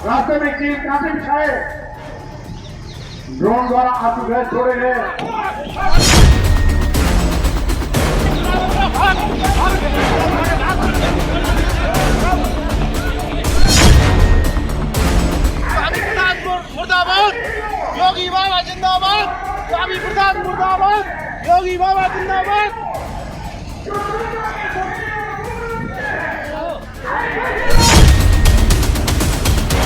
रास्ते में चीन काफी बिछाए ड्रोन द्वारा आंसू गैस छोड़े गए स्वामी प्रसाद मुर- मुर्दाबाद योगी बाबा जिंदाबाद स्वामी प्रसाद मुर्दाबाद योगी बाबा जिंदाबाद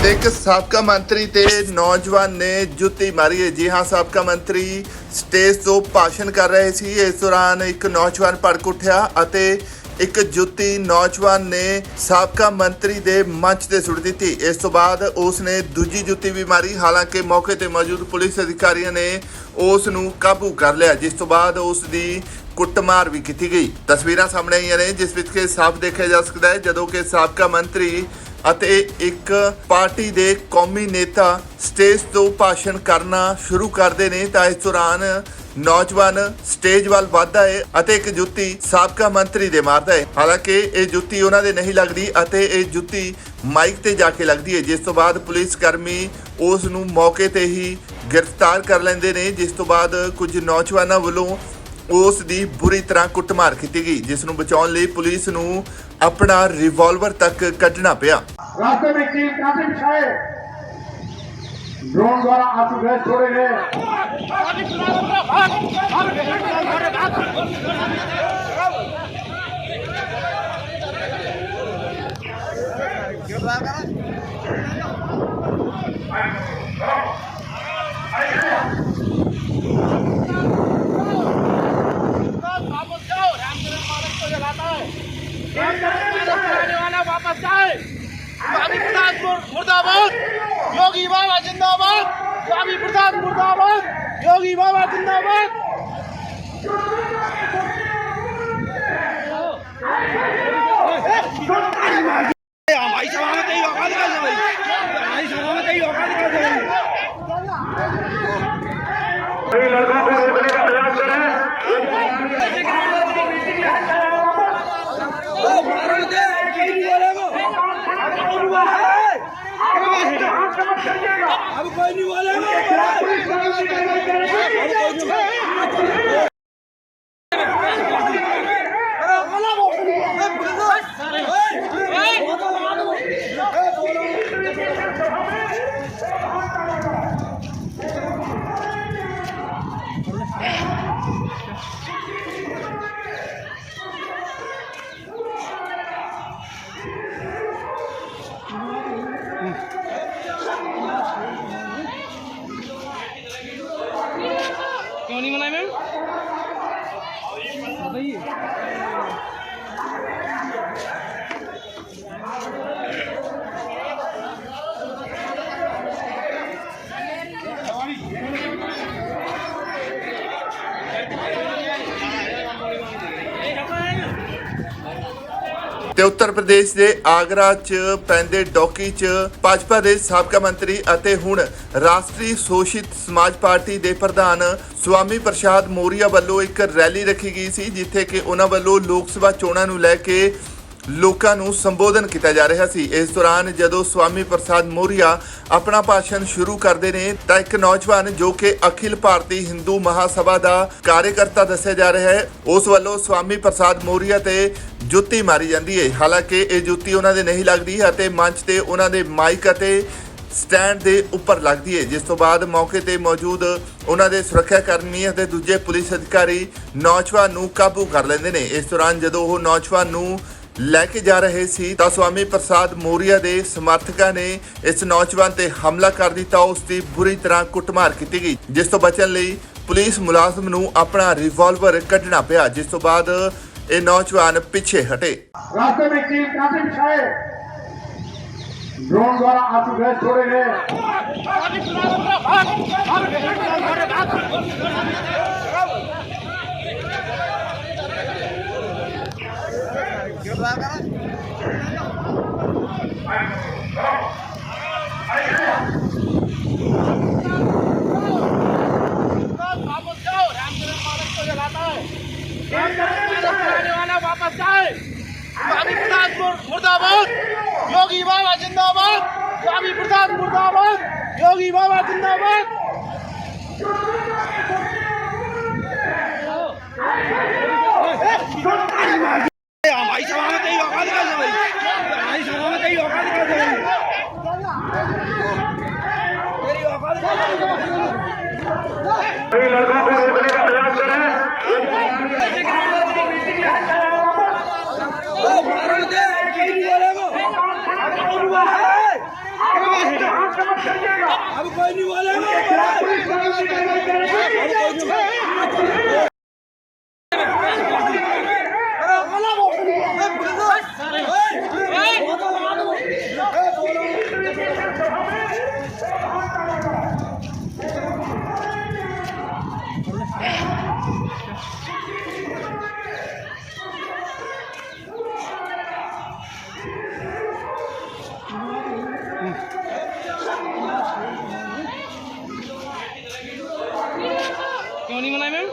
ਤੇ ਇੱਕ ਸਾਬਕਾ ਮੰਤਰੀ ਤੇ ਨੌਜਵਾਨ ਨੇ ਜੁੱਤੀ ਮਾਰੀ ਹੈ। ਜੀ ਹਾਂ, ਸਾਬਕਾ ਮੰਤਰੀ ਸਟੇਜ ਤੋਂ ਭਾਸ਼ਣ ਕਰ ਰਹੇ ਸੀ। ਇਸ ਦੌਰਾਨ ਇੱਕ ਨੌਜਵਾਨ ਭੜਕ ਉੱਠਿਆ ਅਤੇ ਇੱਕ ਜੁੱਤੀ ਨੌਜਵਾਨ ਨੇ ਸਾਬਕਾ ਮੰਤਰੀ ਦੇ ਮੰਚ ਤੇ ਸੁੱਟ ਦਿੱਤੀ। ਇਸ ਤੋਂ ਬਾਅਦ ਉਸ ਨੇ ਦੂਜੀ ਜੁੱਤੀ ਵੀ ਮਾਰੀ। ਹਾਲਾਂਕਿ ਮੌਕੇ ਤੇ ਮੌਜੂਦ ਪੁਲਿਸ ਅਧਿਕਾਰੀਆਂ ਨੇ ਉਸ ਨੂੰ ਕਾਬੂ ਕਰ ਲਿਆ, ਜਿਸ ਤੋਂ ਬਾਅਦ ਉਸ ਦੀ ਕੁੱਟਮਾਰ ਵੀ ਕੀਤੀ ਗਈ। ਤਸਵੀਰਾਂ ਸਾਹਮਣੇ ਆਈਆਂ ਨੇ, ਜਿਸ ਵਿੱਚ ਕਿ ਸਾਫ਼ ਦੇਖਿਆ ਜਾ ਸਕਦਾ ਹੈ, ਜਦੋਂ ਕਿ ਸਾਬਕਾ ਮੰਤਰੀ ਅਤੇ ਇੱਕ ਪਾਰਟੀ ਦੇ ਕੌਮੀ ਨੇਤਾ ਸਟੇਜ ਤੋਂ ਭਾਸ਼ਣ ਕਰਨਾ ਸ਼ੁਰੂ ਕਰਦੇ ਨੇ। ਤਾਂ ਇਸ ਦੌਰਾਨ ਨੌਜਵਾਨ ਸਟੇਜ ਵੱਲ ਵੱਧਦਾ ਹੈ ਅਤੇ ਇੱਕ ਜੁੱਤੀ ਸਾਬਕਾ ਮੰਤਰੀ ਦੇ ਮਾਰਦਾ ਹੈ ਹਾਲਾਂਕਿ ਇਹ ਜੁੱਤੀ ਉਹਨਾਂ ਦੇ ਨਹੀਂ ਲੱਗਦੀ ਅਤੇ ਇਹ ਜੁੱਤੀ ਮਾਈਕ ਤੇ ਜਾ ਕੇ ਲੱਗਦੀ ਹੈ ਜਿਸ ਤੋਂ ਬਾਅਦ ਪੁਲਿਸ ਕਰਮੀ ਉਸ ਨੂੰ ਮੌਕੇ ਤੇ ਹੀ ਗ੍ਰਿਫਤਾਰ ਕਰ ਲੈਂਦੇ ਨੇ, ਜਿਸ ਤੋਂ ਬਾਅਦ ਕੁਝ ਨੌਜਵਾਨਾਂ ਵੱਲੋਂ ਉਸ ਦੀ ਬੁਰੀ ਤਰ੍ਹਾਂ ਕੁੱਟਮਾਰ ਕੀਤੀ ਗਈ, ਜਿਸ ਨੂੰ ਬਚਾਉਣ ਲਈ ਪੁਲਿਸ ਨੂੰ ਆਪਣਾ ਰਿਵਾਲਵਰ ਤੱਕ ਕੱਢਣਾ ਪਿਆ। রাষ্ট্রভিত্তিক কাজিম সাহেব ড্রোন দ্বারা আঁচু ভেদ করে নেয় Gracias. योगी बाबा जिंदाबाद स्वामी प्रसाद मुर्दाबाद योगी बाबा जिंदाबाद हमारी सभा में कहीं औकात कर दो हमारी सभा में कहीं औकात कर दो अब कोई नहीं क्यों ਤੇ ਉੱਤਰ ਪ੍ਰਦੇਸ਼ ਦੇ ਆਗਰਾ 'ਚ ਪੈਂਦੇ ਡੌਕੀ 'ਚ ਭਾਜਪਾ ਦੇ ਸਾਬਕਾ ਮੰਤਰੀ ਅਤੇ ਹੁਣ ਰਾਸ਼ਟਰੀ ਸ਼ੋਸ਼ਿਤ ਸਮਾਜ ਪਾਰਟੀ ਦੇ ਪ੍ਰਧਾਨ ਸਵਾਮੀ ਪ੍ਰਸ਼ਾਦ ਮੋਰੀਆ ਵੱਲੋਂ ਇੱਕ ਰੈਲੀ ਰੱਖੀ ਗਈ ਸੀ, ਜਿੱਥੇ ਕਿ ਉਹਨਾਂ ਵੱਲੋਂ ਲੋਕ ਸਭਾ ਚੋਣਾਂ ਨੂੰ ਲੈ ਕੇ ਲੋਕਾਂ ਨੂੰ ਸੰਬੋਧਨ ਕੀਤਾ ਜਾ ਰਿਹਾ ਸੀ। ਇਸ ਦੌਰਾਨ ਜਦੋਂ ਸਵਾਮੀ ਪ੍ਰਸਾਦ ਮੋਰੀਆ ਆਪਣਾ ਭਾਸ਼ਣ ਸ਼ੁਰੂ ਕਰਦੇ ਨੇ, ਤਾਂ ਇੱਕ ਨੌਜਵਾਨ ਜੋ ਕਿ ਅਖਿਲ ਭਾਰਤੀ ਹਿੰਦੂ ਮਹਾਸਭਾ ਦਾ ਕਾਰਜਕਰਤਾ ਦੱਸਿਆ ਜਾ ਰਿਹਾ ਹੈ, ਉਸ ਵੱਲੋਂ ਸਵਾਮੀ ਪ੍ਰਸਾਦ ਮੋਰੀਆ ਤੇ ਜੁੱਤੀ ਮਾਰੀ ਜਾਂਦੀ ਹੈ। ਹਾਲਾਂਕਿ ਇਹ ਜੁੱਤੀ ਉਹਨਾਂ ਦੇ ਨਹੀਂ ਲੱਗਦੀ ਅਤੇ ਮੰਚ ਤੇ ਉਹਨਾਂ ਦੇ ਮਾਈਕ ਅਤੇ ਸਟੈਂਡ ਦੇ ਉੱਪਰ ਲੱਗਦੀ ਹੈ। ਜਿਸ ਤੋਂ ਬਾਅਦ ਮੌਕੇ ਤੇ ਮੌਜੂਦ ਉਹਨਾਂ ਦੇ ਸੁਰੱਖਿਆ ਕਰਮੀ ਅਤੇ ਦੂਜੇ ਪੁਲਿਸ ਅਧਿਕਾਰੀ ਨੌਜਵਾਨ ਨੂੰ ਕਾਬੂ ਕਰ ਲੈਂਦੇ ਨੇ। ਇਸ ਦੌਰਾਨ ਜਦੋਂ ਉਹ ਨੌਜਵਾਨ ਨੂੰ ਲੈ ਕੇ ਜਾ ਰਹੇ ਸੀ ਤਾਂ ਸਵਾਮੀ ਪ੍ਰਸਾਦ ਮੋਰੀਆ ਦੇ ਸਮਰਥਕਾਂ ਨੇ ਇਸ ਨੌਜਵਾਨ ਤੇ ਹਮਲਾ ਕਰ ਦਿੱਤਾ ਉਸ ਦੀ ਬੁਰੀ ਤਰ੍ਹਾਂ ਕੁੱਟਮਾਰ ਕੀਤੀ ਗਈ ਜਿਸ ਤੋਂ ਬਚਣ ਲਈ ਪੁਲਿਸ ਮੁਲਾਜ਼ਮ ਨੂੰ ਆਪਣਾ ਰਿਵਾਲਵਰ ਕੱਢਣਾ ਪਿਆ ਜਿਸ ਤੋਂ ਬਾਅਦ ਇਹ ਨੌਜਵਾਨ ਪਿੱਛੇ ਹਟੇ रास्ते में चीन काफी बिछाए ड्रोन द्वारा आंसू गैस छोड़े गए मुर्दाबाद योगी बाबा जिंदाबाद हमारी सभा में कहीं औकात का नहीं हमारी सभा में कहीं औकात का नहीं तेरी औकात का अब कोई नहीं बोलेगा नहीं मनाए मैम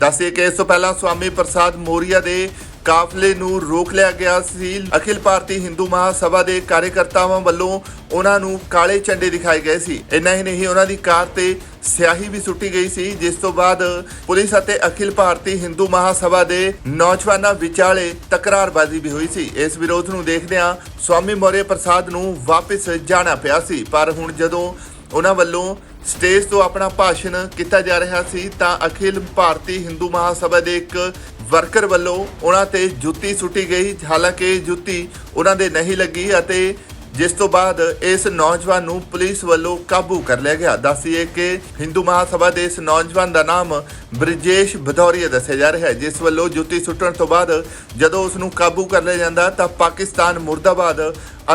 ਦੱਸਿਏ ਕਿ ਇਸ ਤੋਂ ਪਹਿਲਾਂ ਸਵਾਮੀ ਪ੍ਰਸਾਦ ਮੋਰੀਆ ਦੇ ਕਾਫਲੇ ਨੂੰ ਰੋਕ ਲਿਆ ਗਿਆ ਸੀ। ਅਖਿਲ ਭਾਰਤੀ ਹਿੰਦੂ ਮਹਾਸਭਾ ਦੇ ਕਾਰਜਕਰਤਾਵਾਂ ਵੱਲੋਂ ਉਹਨਾਂ ਨੂੰ ਕਾਲੇ ਝੰਡੇ ਦਿਖਾਏ ਗਏ ਸੀ। ਇੰਨਾ ਹੀ ਨਹੀਂ, ਉਹਨਾਂ ਦੀ ਕਾਰ ਤੇ ਸਿਆਹੀ ਵੀ ਸੁੱਟੀ ਗਈ ਸੀ, ਜਿਸ ਤੋਂ ਬਾਅਦ ਪੁਲਿਸ ਅਤੇ ਅਖਿਲ ਭਾਰਤੀ ਹਿੰਦੂ ਮਹਾਸਭਾ ਦੇ ਨੌਜਵਾਨਾਂ ਵਿਚਾਲੇ ਤਕਰਾਰਬਾਜ਼ੀ ਵੀ ਹੋਈ ਸੀ। ਇਸ ਵਿਰੋਧ ਨੂੰ ਦੇਖਦਿਆਂ ਸਵਾਮੀ ਮੌर्य ਪ੍ਰਸਾਦ ਨੂੰ ਵਾਪਸ ਜਾਣਾ ਪਿਆ ਸੀ। ਪਰ ਹੁਣ ਜਦੋਂ ਉਹਨਾਂ ਵੱਲੋਂ ਸਟੇਜ ਤੋਂ ਆਪਣਾ ਭਾਸ਼ਣ ਕੀਤਾ ਜਾ ਰਿਹਾ ਸੀ, ਤਾਂ ਅਖਿਲ ਭਾਰਤੀ ਹਿੰਦੂ ਮਹਾਸਭਾ ਦੇ ਇੱਕ ਵਰਕਰ ਵੱਲੋਂ ਉਹਨਾਂ ਤੇ ਜੁੱਤੀ ਸੁੱਟੀ ਗਈ। ਹਾਲਾਂਕਿ ਜੁੱਤੀ ਉਹਨਾਂ ਦੇ ਨਹੀਂ ਲੱਗੀ ਅਤੇ ਜਿਸ ਤੋਂ ਬਾਅਦ ਇਸ ਨੌਜਵਾਨ ਨੂੰ ਪੁਲਿਸ ਵੱਲੋਂ ਕਾਬੂ ਕਰ ਲਿਆ ਗਿਆ। ਦੱਸੀਏ ਕਿ ਹਿੰਦੂ ਮਹਾਸਭਾ ਦੇ ਇਸ ਨੌਜਵਾਨ ਦਾ ਨਾਮ ਬ੍ਰਿਜੇਸ਼ ਬਧੌਰੀਆ ਦੱਸਿਆ ਜਾ ਰਿਹਾ ਹੈ, ਜਿਸ ਵੱਲੋਂ ਜੁੱਤੀ ਸੁੱਟਣ ਤੋਂ ਬਾਅਦ ਜਦੋਂ ਉਸ ਨੂੰ ਕਾਬੂ ਕਰ ਲਿਆ ਜਾਂਦਾ ਤਾਂ ਪਾਕਿਸਤਾਨ ਮੁਰਦਾਬਾਦ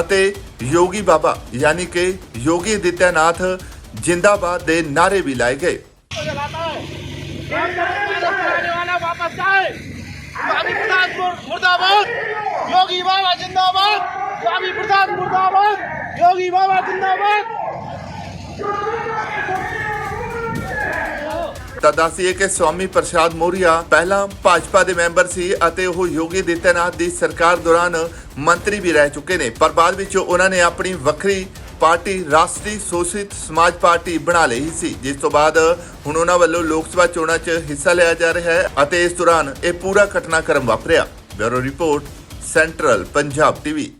ਅਤੇ ਯੋਗੀ ਬਾਬਾ, ਯਾਨੀ ਕਿ ਯੋਗੀ ਦਿੱਤਿਆਨਾਥ ਜਿੰਦਾਬਾਦ ਦੇ ਨਾਰੇ ਵੀ ਲਾਏ ਗਏ। स्वामी प्रसाद मुर- मुर्दाबाद योगी बाबा जिंदाबाद स्वामी प्रसाद मुर्दाबाद योगी बाबा जिंदाबाद ਤਾਂ ਦੱਸੀਏ ਕਿ ਸਵਾਮੀ ਪ੍ਰਸਾਦ ਮੋਰੀਆ ਪਹਿਲਾਂ ਭਾਜਪਾ ਦੇ ਮੈਂਬਰ ਸੀ ਅਤੇ ਉਹ ਯੋਗੀ ਆਦਿੱਤਿਆਨਾਥ ਦੀ ਸਰਕਾਰ ਦੌਰਾਨ ਮੰਤਰੀ ਵੀ ਰਹਿ ਚੁੱਕੇ ਨੇ ਪਰ ਬਾਅਦ ਵਿੱਚ ਉਹਨਾਂ ਨੇ ਆਪਣੀ ਵੱਖਰੀ ਪਾਰਟੀ ਰਾਸ਼ਟਰੀ ਸ਼ੋਸ਼ਿਤ ਸਮਾਜ ਪਾਰਟੀ ਬਣਾ ਲਈ ਸੀ, ਜਿਸ ਤੋਂ ਬਾਅਦ ਹੁਣ ਉਹਨਾਂ ਵੱਲੋਂ ਲੋਕ ਸਭਾ ਚੋਣਾਂ 'ਚ ਹਿੱਸਾ ਲਿਆ ਜਾ ਰਿਹਾ ਹੈ ਅਤੇ ਇਸ ਦੌਰਾਨ ਇਹ ਪੂਰਾ ਘਟਨਾਕ੍ਰਮ ਵਾਪਰਿਆ। Bureau report, central Punjab TV.